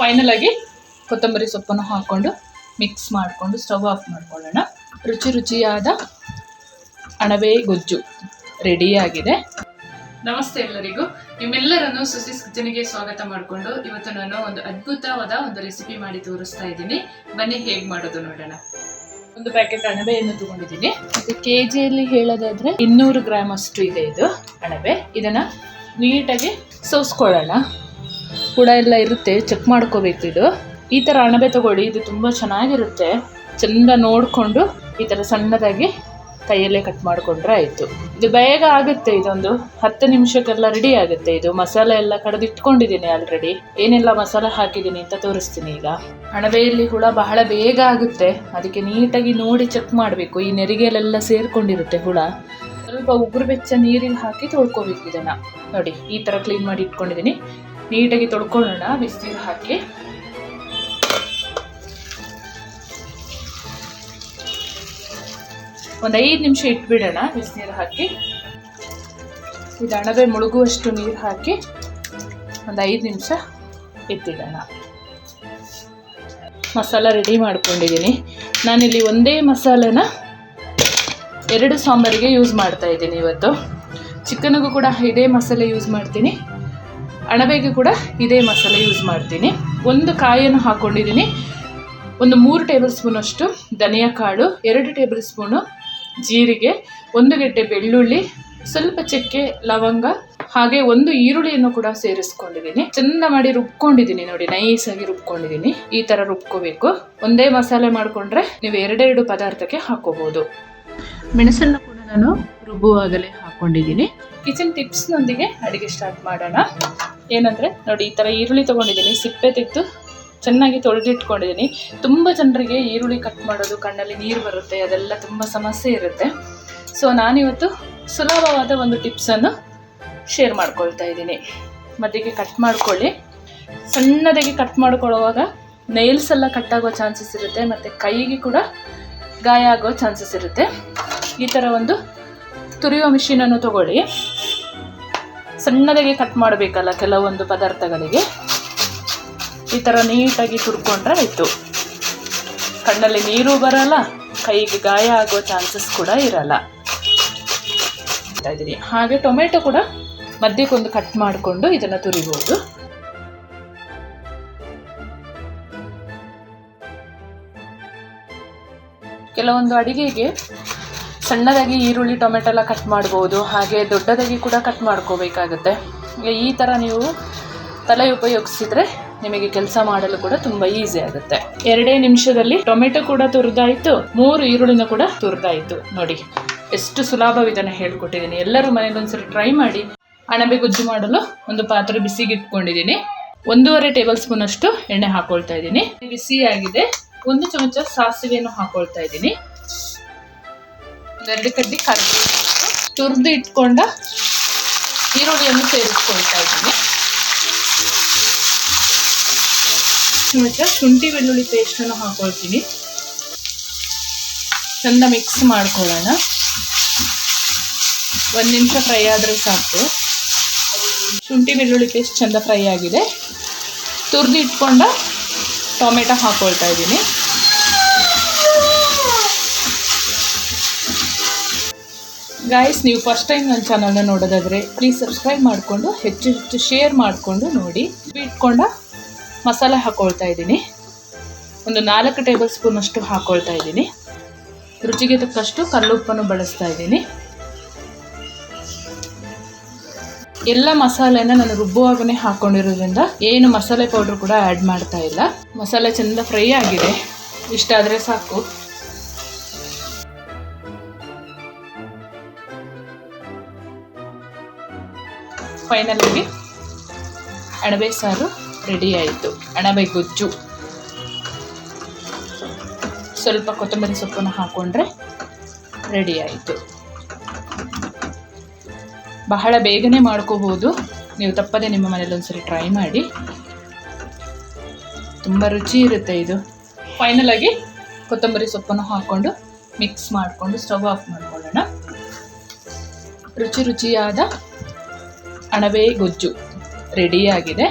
Final ಆಗಿ ಕೊತ್ತಂಬರಿ ಸೊಪ್ಪನ್ನು ಹಾಕ್ಕೊಂಡು ಮಿಕ್ಸ್ ಮಾಡಿಕೊಂಡು ಸ್ಟವ್ ಆಫ್ ಮಾಡ್ಕೊಳ್ಳೋಣ. ರುಚಿ ರುಚಿಯಾದ ಅಣಬೆ ಗೊಜ್ಜು ರೆಡಿಯಾಗಿದೆ ನಮಸ್ತೆ ಎಲ್ಲರಿಗೂ. ನಿಮ್ಮೆಲ್ಲರನ್ನು ಸುಸಿಸ್ ಕಿಚನ್ಗೆ ಸ್ವಾಗತ ಮಾಡಿಕೊಂಡು ಇವತ್ತು ನಾನು ಒಂದು ಅದ್ಭುತವಾದ ಒಂದು ರೆಸಿಪಿ ಮಾಡಿ ತೋರಿಸ್ತಾ ಇದ್ದೀನಿ. ಬನ್ನಿ ಹೇಗೆ ಮಾಡೋದು ನೋಡೋಣ. ಒಂದು ಪ್ಯಾಕೆಟ್ ಅಣಬೆಯನ್ನು ತಗೊಂಡಿದ್ದೀನಿ. ಇದು ಕೆ ಜಿಯಲ್ಲಿ ಹೇಳೋದಾದ್ರೆ ಇನ್ನೂರು ಗ್ರಾಮ್ ಅಷ್ಟು ಇದೆ ಇದು ಅಣಬೆ. ಇದನ್ನ ನೀಟಾಗಿ ಸೋಸ್ಕೊಳ್ಳೋಣ. ಹುಳ ಎಲ್ಲ ಇರುತ್ತೆ. ಚೆಕ್ ಮಾಡ್ಕೋಬೇಕು ಇದು. ಈ ಥರ ಅಣಬೆ ತಗೊಳ್ಳಿ. ಇದು ತುಂಬ ಚೆನ್ನಾಗಿರುತ್ತೆ. ಚೆಂದ ನೋಡಿಕೊಂಡು ಈ ಥರ ಸಣ್ಣದಾಗಿ ಕೈಯಲ್ಲೇ ಕಟ್ ಮಾಡಿಕೊಂಡ್ರೆ ಆಯಿತು. ಇದು ಬೇಗ ಆಗುತ್ತೆ ಇದೊಂದು ಹತ್ತು ನಿಮಿಷಕ್ಕೆಲ್ಲ ರೆಡಿ ಆಗುತ್ತೆ ಇದು. ಮಸಾಲೆ ಎಲ್ಲ ಕಡಿದಿಟ್ಕೊಂಡಿದ್ದೀನಿ ಆಲ್ರೆಡಿ ಏನೆಲ್ಲ ಮಸಾಲೆ ಹಾಕಿದ್ದೀನಿ ಅಂತ ತೋರಿಸ್ತೀನಿ ಈಗ. ಅಣಬೆಯಲ್ಲಿ ಹುಳ ಬಹಳ ಬೇಗ ಆಗುತ್ತೆ. ಅದಕ್ಕೆ ನೀಟಾಗಿ ನೋಡಿ ಚೆಕ್ ಮಾಡಬೇಕು. ಈ ನೆರಿಗೆಲೆಲ್ಲ ಸೇರ್ಕೊಂಡಿರುತ್ತೆ ಹುಳ. ಸ್ವಲ್ಪ ಉಗುರು ಬೆಚ್ಚ ನೀರಿಗೆ ಹಾಕಿ ತೊಳ್ಕೊಬೇಕು ಇದನ್ನು. ನೋಡಿ, ಈ ಥರ ಕ್ಲೀನ್ ಮಾಡಿ ಇಟ್ಕೊಂಡಿದ್ದೀನಿ. ನೀಟಾಗಿ ತೊಳ್ಕೊಳ್ಳೋಣ ಬಿಸಿನೀರು ಹಾಕಿ. ಒಂದು ಐದು ನಿಮಿಷ ಇಟ್ಬಿಡೋಣ ಬಿಸಿನೀರು ಹಾಕಿ. ಇದು ಅಣಬೆ ಮುಳುಗುವಷ್ಟು ನೀರು ಹಾಕಿ ಒಂದು ಐದು ನಿಮಿಷ ಎತ್ತಿಡೋಣ ಮಸಾಲ ರೆಡಿ ಮಾಡ್ಕೊಂಡಿದ್ದೀನಿ. ನಾನಿಲ್ಲಿ ಒಂದೇ ಮಸಾಲೆನ ಎರಡು ಸಾಂಬಾರಿಗೆ ಯೂಸ್ ಮಾಡ್ತಾ ಇದ್ದೀನಿ ಇವತ್ತು. ಚಿಕನ್ಗೂ ಕೂಡ ಇದೇ ಮಸಾಲೆ ಯೂಸ್ ಮಾಡ್ತೀನಿ. ಅಣಬೆಗೆ ಕೂಡ ಇದೇ ಮಸಾಲೆ ಯೂಸ್ ಮಾಡ್ತೀನಿ. ಒಂದು ಕಾಯನ್ನು ಹಾಕ್ಕೊಂಡಿದ್ದೀನಿ ಒಂದು ಮೂರು ಟೇಬಲ್ ಸ್ಪೂನಷ್ಟು ಧನಿಯಾ ಕಾಳು, ಎರಡು ಟೇಬಲ್ ಸ್ಪೂನು ಜೀರಿಗೆ, ಒಂದು ಗೆಡ್ಡೆ ಬೆಳ್ಳುಳ್ಳಿ, ಸ್ವಲ್ಪ ಚಕ್ಕೆ ಲವಂಗ, ಹಾಗೆ ಒಂದು ಈರುಳ್ಳಿಯನ್ನು ಕೂಡ ಸೇರಿಸ್ಕೊಂಡಿದ್ದೀನಿ. ಚಂದ ಮಾಡಿ ರುಬ್ಕೊಂಡಿದ್ದೀನಿ ನೋಡಿ ಆಗಿ ರುಬ್ಕೊಂಡಿದ್ದೀನಿ. ಈ ತರ ರುಬ್ಕೋಬೇಕು. ಒಂದೇ ಮಸಾಲೆ ಮಾಡಿಕೊಂಡ್ರೆ ನೀವು ಎರಡೆರಡು ಪದಾರ್ಥಕ್ಕೆ ಹಾಕೋಬಹುದು ಮೆಣಸನ್ನು ನಾನು ರುಬ್ಬುವಾಗಲೇ ಹಾಕೊಂಡಿದ್ದೀನಿ. ಕಿಚನ್ ಟಿಪ್ಸ್ನೊಂದಿಗೆ ಅಡಿಗೆ ಸ್ಟಾರ್ಟ್ ಮಾಡೋಣ. ಏನಂದ್ರೆ, ನೋಡಿ, ಈ ತರ ಈರುಳ್ಳಿ ತಗೊಂಡಿದ್ದೀನಿ. ಸಿಪ್ಪೆ ತೆಗೆದು ಚೆನ್ನಾಗಿ ತೊಳೆದಿಟ್ಕೊಂಡಿದ್ದೀನಿ. ತುಂಬ ಜನರಿಗೆ ಈರುಳ್ಳಿ ಕಟ್ ಮಾಡೋದು, ಕಣ್ಣಲ್ಲಿ ನೀರು ಬರುತ್ತೆ, ಅದೆಲ್ಲ ತುಂಬ ಸಮಸ್ಯೆ ಇರುತ್ತೆ. ಸೊ ನಾನಿವತ್ತು ಸುಲಭವಾದ ಒಂದು ಟಿಪ್ಸನ್ನು ಶೇರ್ ಮಾಡ್ಕೊಳ್ತಾ ಇದ್ದೀನಿ. ಮಧ್ಯಕ್ಕೆ ಕಟ್ ಮಾಡ್ಕೊಳ್ಳಿ. ಸಣ್ಣದಾಗಿ ಕಟ್ ಮಾಡ್ಕೊಳ್ಳುವಾಗ ನೈಲ್ಸ್ ಎಲ್ಲ ಆಗೋ ಚಾನ್ಸಸ್ ಇರುತ್ತೆ, ಮತ್ತು ಕೈಗೆ ಕೂಡ ಗಾಯ ಆಗೋ ಚಾನ್ಸಸ್ ಇರುತ್ತೆ. ಈ ಥರ ಒಂದು ತುರಿಯೋ ಮಿಷಿನನ್ನು ತಗೊಳ್ಳಿ. ಸಣ್ಣದಾಗಿ ಕಟ್ ಮಾಡಬೇಕಲ್ಲ ಕೆಲವೊಂದು ಪದಾರ್ಥಗಳಿಗೆ. ಈ ಥರ ನೀಟಾಗಿ ತುರ್ಕೊಂಡ್ರೆ ಆಯಿತು. ಕಣ್ಣಲ್ಲಿ ನೀರು ಬರಲ್ಲ, ಕೈಗೆ ಗಾಯ ಆಗೋ ಚಾನ್ಸಸ್ ಕೂಡ ಇರಲ್ಲ. ಇದ್ದೀನಿ ಹಾಗೆ ಟೊಮೆಟೊ ಕೂಡ ಮಧ್ಯಕ್ಕೊಂದು ಕಟ್ ಮಾಡಿಕೊಂಡು ಇದನ್ನು ತುರಿಬೋದು. ಕೆಲವೊಂದು ಅಡಿಗೆಗೆ ಸಣ್ಣದಾಗಿ ಈರುಳ್ಳಿ, ಟೊಮೆಟೊ ಎಲ್ಲ ಕಟ್ ಮಾಡ್ಬೋದು. ಹಾಗೆ ದೊಡ್ಡದಾಗಿ ಕೂಡ ಕಟ್ ಮಾಡ್ಕೋಬೇಕಾಗುತ್ತೆ. ಈ ಥರ ನೀವು ತಲೆ ಉಪಯೋಗಿಸಿದ್ರೆ ನಿಮಗೆ ಕೆಲಸ ಮಾಡಲು ಕೂಡ ತುಂಬ ಈಸಿ ಆಗುತ್ತೆ. ಎರಡೇ ನಿಮಿಷದಲ್ಲಿ ಟೊಮೆಟೊ ಕೂಡ ತುರಿದಾಯಿತು, ಮೂರು ಈರುಳ್ಳಿನ ಕೂಡ ತುರಿದಾಯಿತು. ನೋಡಿ, ಎಷ್ಟು ಸುಲಭ ವಿಧಾನ ಹೇಳ್ಕೊಟ್ಟಿದ್ದೀನಿ. ಎಲ್ಲರೂ ಮನೇಲಿ ಒಂದ್ಸರಿ ಟ್ರೈ ಮಾಡಿ. ಅಣಬೆ ಗೊಜ್ಜು ಮಾಡಲು ಒಂದು ಪಾತ್ರೆ ಬಿಸಿಗೆ ಇಟ್ಕೊಂಡಿದ್ದೀನಿ ಒಂದೂವರೆ ಟೇಬಲ್ ಸ್ಪೂನ್ ಅಷ್ಟು ಎಣ್ಣೆ ಹಾಕೊಳ್ತಾ ಇದ್ದೀನಿ. ಬಿಸಿ ಆಗಿದೆ ಒಂದು ಚಮಚ ಸಾಸಿವೆಯನ್ನು ಹಾಕೊಳ್ತಾ ಇದ್ದೀನಿ. ಎರಡು ಕಡ್ಡಿ ಕರಿಬೇವು ತುರಿದು ಇಟ್ಕೊಂಡು ಈರುಳ್ಳಿಯನ್ನು ಸೇರಿಸ್ಕೊಳ್ತಾ ಇದ್ದೀನಿ. ಚಮಚ ಶುಂಠಿ ಬೆಳ್ಳುಳ್ಳಿ ಪೇಸ್ಟನ್ನು ಹಾಕೊಳ್ತೀನಿ. ಚೆಂದ ಮಿಕ್ಸ್ ಮಾಡ್ಕೊಳ್ಳೋಣ. ಒಂದು ನಿಮಿಷ ಫ್ರೈ ಆದರೆ ಸಾಕು. ಶುಂಠಿ ಬೆಳ್ಳುಳ್ಳಿ ಪೇಸ್ಟ್ ಚೆಂದ ಫ್ರೈ ಆಗಿದೆ. ತುರಿದು ಇಟ್ಕೊಂಡು ಟೊಮೆಟೊ ಹಾಕೊಳ್ತಾ ಇದ್ದೀನಿ. ಗಾಯ್ಸ್ ನೀವು ಫಸ್ಟ್ ಟೈಮ್ ನನ್ನ ಚಾನಲ್ನ ನೋಡೋದಾದರೆ ಪ್ಲೀಸ್ ಸಬ್ಸ್ಕ್ರೈಬ್ ಮಾಡಿಕೊಂಡು, ಹೆಚ್ಚು ಹೆಚ್ಚು ಶೇರ್ ಮಾಡಿಕೊಂಡು ನೋಡಿ. ಇಟ್ಕೊಂಡ ಮಸಾಲೆ ಹಾಕೊಳ್ತಾ ಇದ್ದೀನಿ. ಒಂದು ನಾಲ್ಕು ಟೇಬಲ್ ಸ್ಪೂನ್ ಅಷ್ಟು ಹಾಕೊಳ್ತಾ ಇದ್ದೀನಿ. ರುಚಿಗೆ ತಕ್ಕಷ್ಟು ಕಲ್ಲುಪ್ಪನ್ನು ಬಳಸ್ತಾ ಇದ್ದೀನಿ. ಎಲ್ಲ ಮಸಾಲೆನ ನಾನು ರುಬ್ಬುವಾಗನೇ ಹಾಕ್ಕೊಂಡಿರೋದ್ರಿಂದ ಏನು ಮಸಾಲೆ ಪೌಡ್ರ್ ಕೂಡ ಆ್ಯಡ್ ಮಾಡ್ತಾ ಇಲ್ಲ. ಮಸಾಲೆ ಚೆಂದ ಫ್ರೈ ಆಗಿದೆ. ಇಷ್ಟ ಆದರೆ ಸಾಕು. ಫೈನಲ್ ಆಗಿ ಅಣಬೆ ಸಾರು ರೆಡಿ ಆಯಿತು. ಅಣಬೆ ಗೊಜ್ಜು. ಸ್ವಲ್ಪ ಕೊತ್ತಂಬರಿ ಸೊಪ್ಪನ್ನು ಹಾಕ್ಕೊಂಡ್ರೆ ರೆಡಿ ಆಯಿತು. ಬಹಳ ಬೇಗನೆ ಮಾಡ್ಕೋಬೋದು. ನೀವು ತಪ್ಪದೆ ನಿಮ್ಮ ಮನೇಲಿ ಒಂದ್ಸರಿ ಟ್ರೈ ಮಾಡಿ. ತುಂಬ ರುಚಿ ಇರುತ್ತೆ ಇದು. ಫೈನಲ್ ಆಗಿ ಕೊತ್ತಂಬರಿ ಸೊಪ್ಪನ್ನು ಹಾಕ್ಕೊಂಡು ಮಿಕ್ಸ್ ಮಾಡಿಕೊಂಡು ಸ್ಟವ್ ಆಫ್ ಮಾಡ್ಕೊಳ್ಳೋಣ. ರುಚಿ ರುಚಿಯಾದ ಅಣಬೆ ಗೊಜ್ಜು. ರೆಡಿಯಾಗಿದೆ